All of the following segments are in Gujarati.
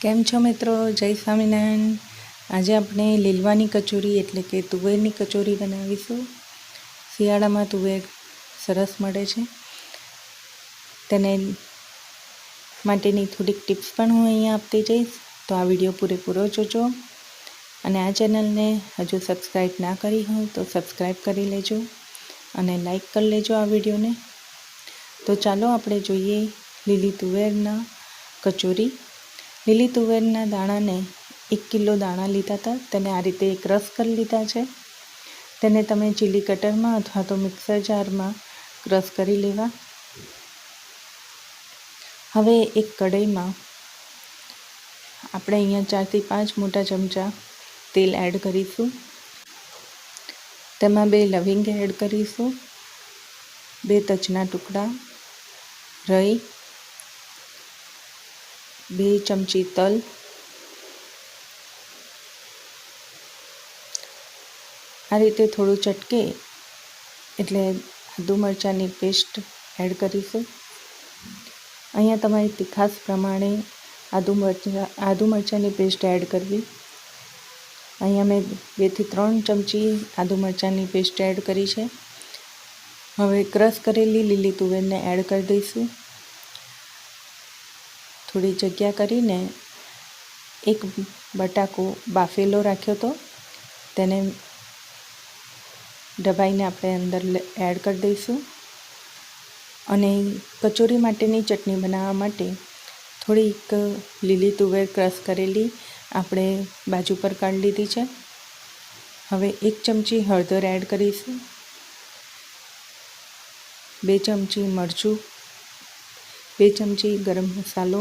કેમ છો મિત્રો? જય સ્વામિનારાયણ. આજે આપણે લીલવાની કચોરી એટલે કે તુવેરની કચોરી બનાવીશું. શિયાળામાં તુવેર સરસ મળે છે. તેને માટેની થોડીક ટિપ્સ પણ હું અહીંયા આપતી જઈશ. તો આ વીડિયો પૂરેપૂરો જોજો. અને આ ચેનલને હજુ સબસ્ક્રાઈબ ના કરી હોય તો સબસ્ક્રાઈબ કરી લેજો અને લાઈક કરી લેજો આ વિડીયોને. તો ચાલો આપણે જોઈએ લીલી તુવેરના કચોરી. લીલી તુવેરના દાણાને એક કિલો દાણા લીધા હતા. તેને આ રીતે એક રસ કરી લીધા છે. તેને તમે ચીલી કટરમાં અથવા તો મિક્સર જારમાં ક્રશ કરી લેવા. હવે એક કઢાઈમાં આપણે અહીંયા ચારથી પાંચ મોટા ચમચા તેલ એડ કરીશું. તેમાં બે લવિંગ એડ કરીશું. બે તજના ટુકડા, રઈ બે ચમચી તલ, આ રીતે થોડું ચટકે એટલે આદુ મરચાંની પેસ્ટ એડ કરીશું. અહીંયા તમારી તીખાસ પ્રમાણે આદુ મરચાં, આદુ મરચાંની પેસ્ટ એડ કરવી. અહીંયા મેં બેથી ત્રણ ચમચી આદુ મરચાંની પેસ્ટ એડ કરી છે. હવે ક્રશ કરેલી લીલી તુવેરને એડ કરી દઈશું. થોડી જગ્યા કરીને એક બટાકો બાફેલો રાખ્યો હતો. તેને દબાઈને આપણે અંદર એડ કરી દઈશું. અને કચોરી માટેની ચટણી બનાવવા માટે થોડીક લીલી તુવેર ક્રશ કરેલી આપણે બાજુ પર કાઢી લીધી છે. હવે એક ચમચી હળદર એડ કરીશું. બે ચમચી મરચું બે ચમચી ગરમ મસાલો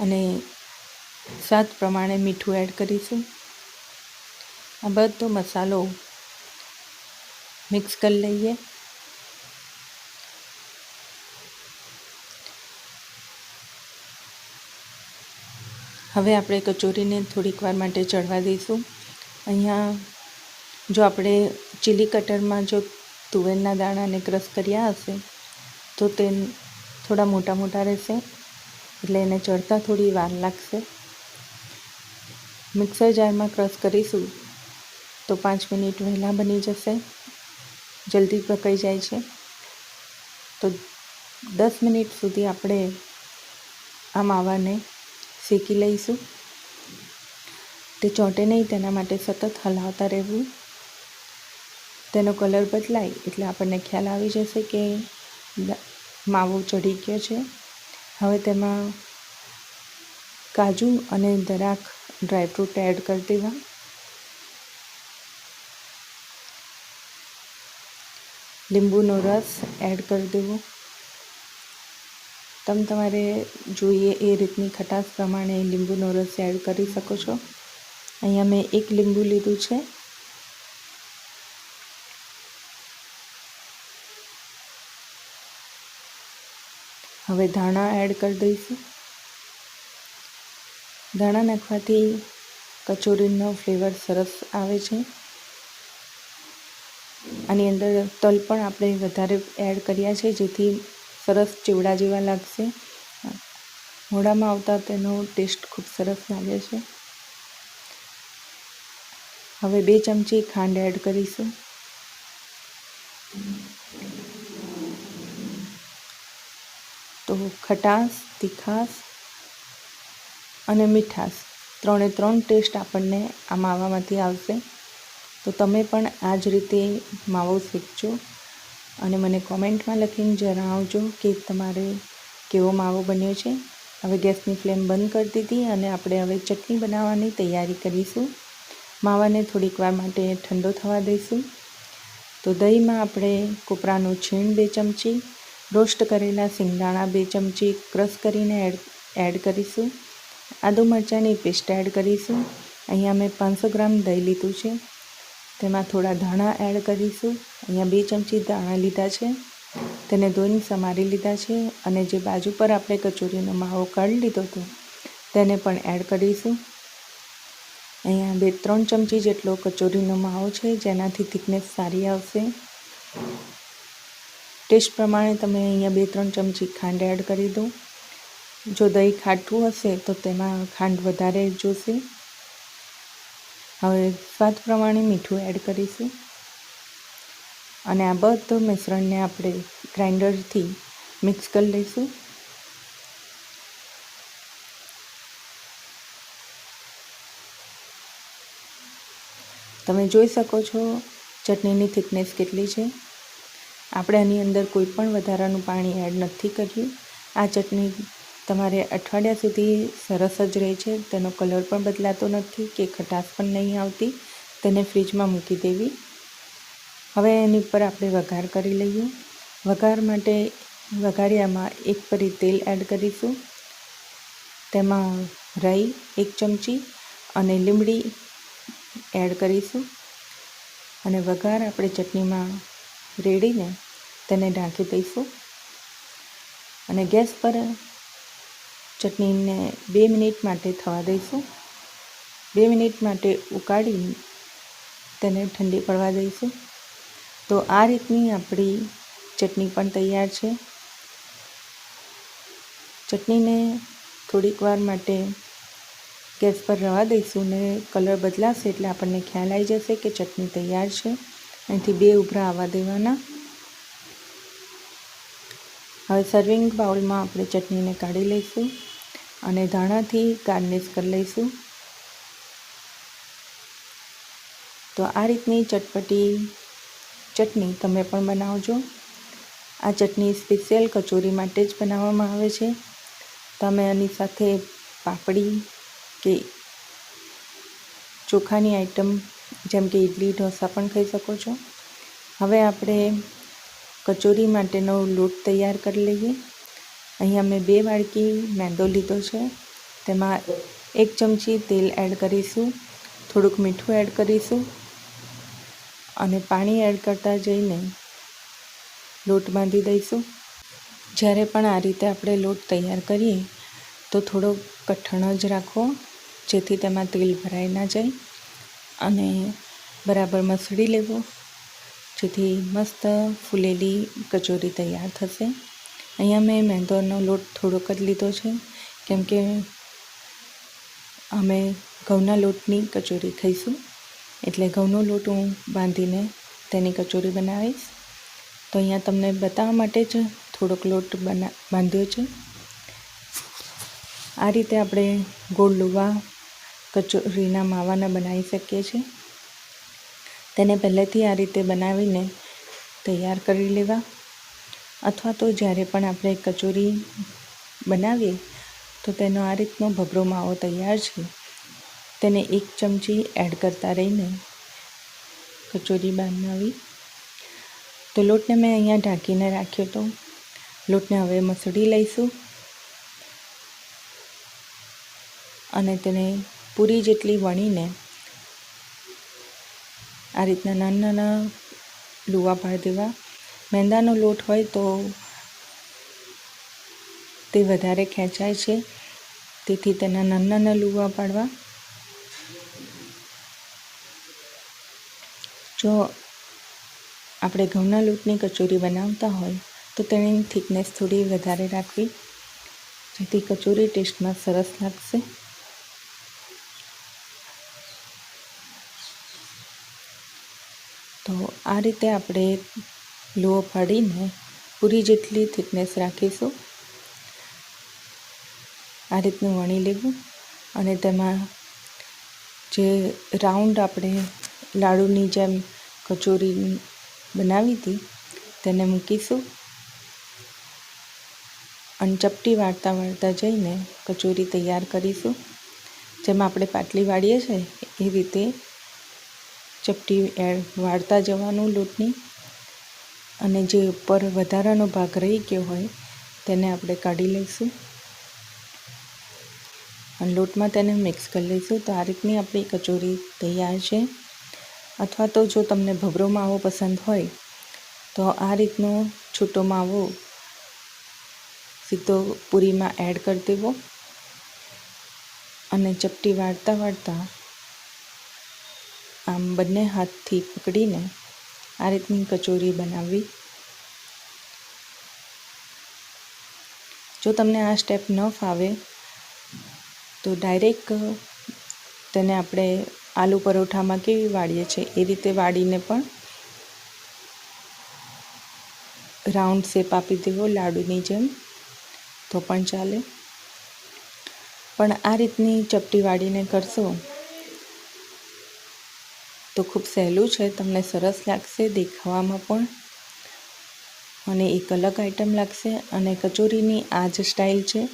અને સ્વાદ પ્રમાણે મીઠું એડ કરીશું. આ બધો મસાલો મિક્સ કરી લઈએ. હવે આપણે કચોરીને થોડીક વાર માટે ચડવા દઈશું. અહીંયા જો આપણે ચીલી કટરમાં જો તુવેરના દાણાને ક્રશ કર્યા હશે તો તે થોડા મોટા મોટા રહેશે. એટલે એને ચડતા થોડી વાર લાગશે. મિક્સર જારમાં ક્રશ કરીશું તો પાંચ મિનિટ વહેલાં બની જશે. જલ્દી પકાઈ જાય છે. તો દસ મિનિટ સુધી આપણે આ માવાને શેકી લઈશું. તે ચોંટે નહીં, તેના માટે સતત હલાવતા રહેવું. તેનો કલર બદલાય એટલે આપણને ખ્યાલ આવી જશે કે માવો ચડી ગયો છે. હવે તેમાં કાજુ અને દરાક ડ્રાયફ્રૂટ એડ કરી દેવા. લીંબુનો રસ એડ કરી દેવો. તમે તમારે જોઈએ એ રીતની ખટાશ પ્રમાણે લીંબુનો રસ એડ કરી શકો છો. અહીંયા મેં એક લીંબુ લીધું છે. હવે ધાણા એડ કરી દઈશું. ધાણા નાખવાથી કચોરીનો ફ્લેવર સરસ આવે છે. આની અંદર તલ પણ આપણે વધારે એડ કર્યા છે, જેથી સરસ ચેવડા જેવા લાગશે. મોઢામાં આવતા તેનો ટેસ્ટ ખૂબ સરસ લાગે છે. હવે બે ચમચી ખાંડ એડ કરીશું. ખટાશ, તીખાશ અને મીઠાશ. ત્રણે ત્રણ ટેસ્ટ આપણને આ માવામાંથી આવશે. તો તમે પણ આ જ રીતે માવો શીખજો અને મને કોમેન્ટમાં લખીને જણાવજો કે તમારે કેવો માવો બન્યો છે. હવે ગેસની ફ્લેમ બંધ કરી દીધી અને આપણે હવે ચટણી બનાવવાની તૈયારી કરીશું. માવાને થોડીક વાર માટે ઠંડો થવા દઈશું. તો દહીંમાં આપણે કોપરાનું છીણ બે ચમચી રોસ્ટ કરેલા સિંગદાણા બે ચમચી ક્રશ કરીને એડ એડ કરીશું. આદુ મરચાંની પેસ્ટ એડ કરીશું. અહીંયા મેં પાંચસો ગ્રામ દહીં લીધું છે. તેમાં થોડા ધાણા એડ કરીશું. અહીંયા બે ચમચી ધાણા લીધા છે. તેને ધોઈને સમારી લીધા છે અને જે બાજુ પર આપણે કચોરીનો માવો કાઢી લીધો હતો, તેને પણ એડ કરીશું. અહીંયા બે, ત્રણ ચમચી જેટલો કચોરીનો માવો છે, જેનાથી થિકનેસ સારી આવશે. ટેસ્ટ પ્રમાણે તમે અહીંયા બે, ત્રણ ચમચી ખાંડ એડ કરી દો. જો દહીં ખાટું હશે તો તેમાં ખાંડ વધારે જોશે. હવે સ્વાદ પ્રમાણે મીઠું એડ કરીશું. અને આ બધું મિશ્રણને આપણે ગ્રાઇન્ડરથી મિક્સ કરી લઈશું. તમે જોઈ શકો છો ચટણીની થિકનેસ કેટલી છે. આપણે આની અંદર કોઈ પણ વધારાનું પાણી એડ નથી કર્યું. આ ચટણી તમારે અઠવાડિયા સુધી સરસ જ રહે છે. તેનો કલર પણ બદલાતો નથી કે ખટાશ પણ નહીં આવતી. તેને ફ્રીજમાં મૂકી દેવી. હવે એની ઉપર આપણે વઘાર કરી લઈએ. વઘાર માટે વઘારિયામાં એક પરી તેલ એડ કરીશું. તેમાં રાઈ એક ચમચી અને લીમડી એડ કરીશું. અને વઘાર આપણે ચટણીમાં રેડીને તેને ઢાંકી દઈશું. અને ગેસ પર ચટણીને બે મિનિટ માટે થવા દઈશું. બે મિનિટ માટે ઉકાળી તેને ઠંડી પડવા દઈશું. તો આ રીતની આપણી ચટણી પણ તૈયાર છે. ચટણીને થોડીક વાર માટે ગેસ પર રવા દઈશું ને કલર બદલાશે એટલે આપણને ખ્યાલ આવી જશે કે ચટણી તૈયાર છે. અહીંથી બે ઉભરા આવવા દેવાના. હવે સર્વિંગ બાઉલમાં આપણે ચટણીને કાઢી લઈશું અને ધાણાથી ગાર્નિશ કરી લઈશું. તો આ રીતની ચટપટી ચટણી તમે પણ બનાવજો. આ ચટણી સ્પેશિયલ કચોરી માટે જ બનાવવામાં આવે છે. તમે આની સાથે પાપડી કે ચોખાની આઈટમ જેમ કે ઇડલી ઢોસા પણ ખાઈ શકો છો. હવે આપણે કચોરી માટેનો લોટ તૈયાર કરી લઈએ. અહીંયા મેં બે વાડકી મેંદો લીધો છે. તેમાં એક ચમચી તેલ એડ કરીશું. થોડુંક મીઠું એડ કરીશું. અને પાણી એડ કરતાં જઈને લોટ બાંધી દઈશું. જ્યારે પણ આ રીતે આપણે લોટ તૈયાર કરીએ, તો થોડો કઠણ જ રાખવો, જેથી તેમાં તેલ ભરાઈ ના જાય. અને બરાબર મસળી લેવો. જેથી મસ્ત ફૂલેલી કચોરી તૈયાર થશે. અહીંયા મેં મેંદોનો લોટ થોડોક જ લીધો છે, કેમ કે અમે ઘઉંના લોટની કચોરી ખાઈશું. એટલે ઘઉંનો લોટ હું બાંધીને તેની કચોરી બનાવીશ. તો અહીંયા તમને બતાવવા માટે જ થોડોક લોટ બના, બાંધ્યો છે. આ રીતે આપણે ગોળ લુવા કચોરીના માવાના બનાવી શકીએ છીએ. તેને પહેલેથી આ રીતે બનાવીને તૈયાર કરી લેવા. અથવા તો જ્યારે પણ આપણે કચોરી બનાવીએ, તો તેનો આ રીતનો ભભરો માવો તૈયાર છે. તેને એક ચમચી એડ કરતા રહીને કચોરી બનાવી. તો લોટને મેં અહીંયા ઢાંકીને રાખ્યો તો, લોટને હવે મસળી લઈશું. અને તેને પૂરી જેટલી વણીને આ રીતના નાના નાના લુવા પાડી દેવા. મેંદાનો લોટ હોય તો તે વધારે ખેંચાય છે. તેથી તેના નાના નાના લુવા પાડવા. જો આપણે ઘઉંના લોટની કચોરી બનાવતા હોય તો તેની થિકનેસ થોડી વધારે રાખવી. જેથી કચોરી ટેસ્ટમાં સરસ લાગશે. તો આ રીતે આપણે લુઓ ફાડીને પૂરી જેટલી થિકનેસ રાખીશું. આ રીતનું વણી લેવું અને તેમાં જે રાઉન્ડ આપણે લાડુની જેમ કચોરી બનાવી હતી તેને મૂકીશું અને ચપટી વાળતા વાળતા જઈને કચોરી તૈયાર કરીશું. જેમ આપણે પાટલી વાળીએ છીએ એ રીતે ચપટી વાળતા જવાનું લોટની અને જે ઉપર વધારાનો ભાગ રહી ગયો હોય તેને આપણે કાઢી લઈશું. અને લોટમાં તેને મિક્સ કરી લઈશું. તો આ રીતની આપણી કચોરી તૈયાર છે. અથવા તો જો તમને ભભરો માવો પસંદ હોય, તો આ રીતનો છૂટો માવો સીધો પૂરીમાં એડ કરી દેવો. અને ચપટી વાળતા વાળતા આમ બંને હાથથી પકડીને આ રીતની કચોરી બનાવવી. જો તમને આ સ્ટેપ ન ફાવે, તો ડાયરેક્ટ તેને આપણે આલુ પરોઠામાં કેવી વાળીએ છીએ એ રીતે વાળીને પણ રાઉન્ડ શેપ આપી દેવો લાડુની જેમ, તો પણ ચાલે. પણ આ રીતની ચપટી વાળીને કરશો તો ખૂબ સહેલું છે, તમને સરસ લાગશે દેખાવામાં પણ. અને એક અલગ આઈટમ લાગશે અને કચોરીની આ જ સ્ટાઇલ છે.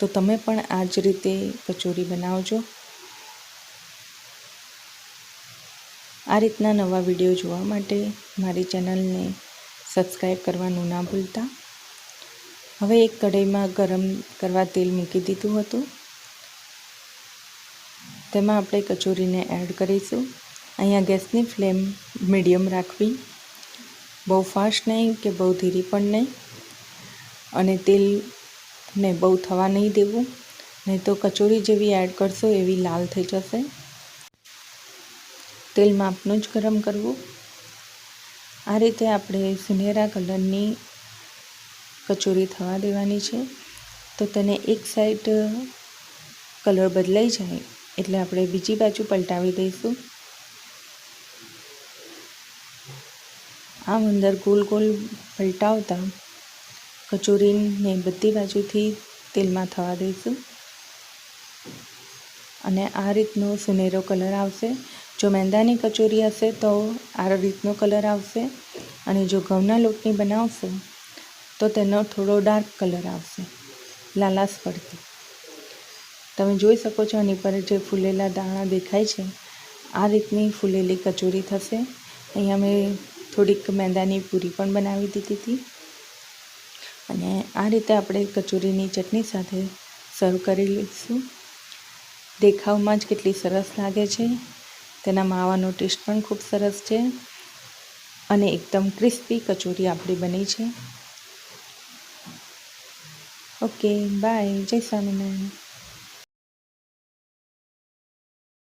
તો તમે પણ આ જ રીતે કચોરી બનાવજો. આ રીતના નવા વીડિયો જોવા માટે મારી ચેનલને સબસ્ક્રાઈબ કરવાનું ના ભૂલતા. હવે એક કઢાઈમાં ગરમ કરવા તેલ મૂકી દીધું હતું. તેમાં આપણે કચોરીને એડ કરીશું. અહીંયા ગેસની ફ્લેમ મીડિયમ રાખવી. બહુ ફાસ્ટ નહીં કે બહુ ધીરી પણ નહીં. અને તેલને બહુ થવા નહીં દેવું. નહીં તો કચોરી જેવી એડ કરશો એવી લાલ થઈ જશે. તેલ માપનું જ ગરમ કરવું. આ રીતે આપણે સુનેરા કલરની કચોરી થવા દેવાની છે. તો તેને એક સાઈડ કલર બદલાઈ જાય એટલે આપણે બીજી બાજુ પલટાવી દઈશું. આમ અંદર ગોલ ગોલ પલટાવતા કચોરીને બધી બાજુથી તેલમાં થવા દઈશું. અને આ રીતનો સુનેરો કલર આવશે. જો મેંદાની કચોરી હશે તો આ રીતનો કલર આવશે. અને જો ઘઉંના લોટની બનાવશો તો તેનો થોડો ડાર્ક કલર આવશે, લાલાશ પડતી. તમે જોઈ શકો છો આની પર જે ફૂલેલા દાણા દેખાય છે, આ રીતની ફૂલેલી કચોરી થશે. અહીંયા મેં થોડીક મેંદાની પૂરી પણ બનાવી દીધી હતી. અને આ રીતે આપણે કચોરીની ચટણી સાથે સર્વ કરી લઈશું. દેખાવમાં જ કેટલી સરસ લાગે છે. તેના માવાનો ટેસ્ટ પણ ખૂબ સરસ છે. અને એકદમ ક્રિસ્પી કચોરી આપણી બની છે. ઓકે બાય જય સ્વામિનારાયણ.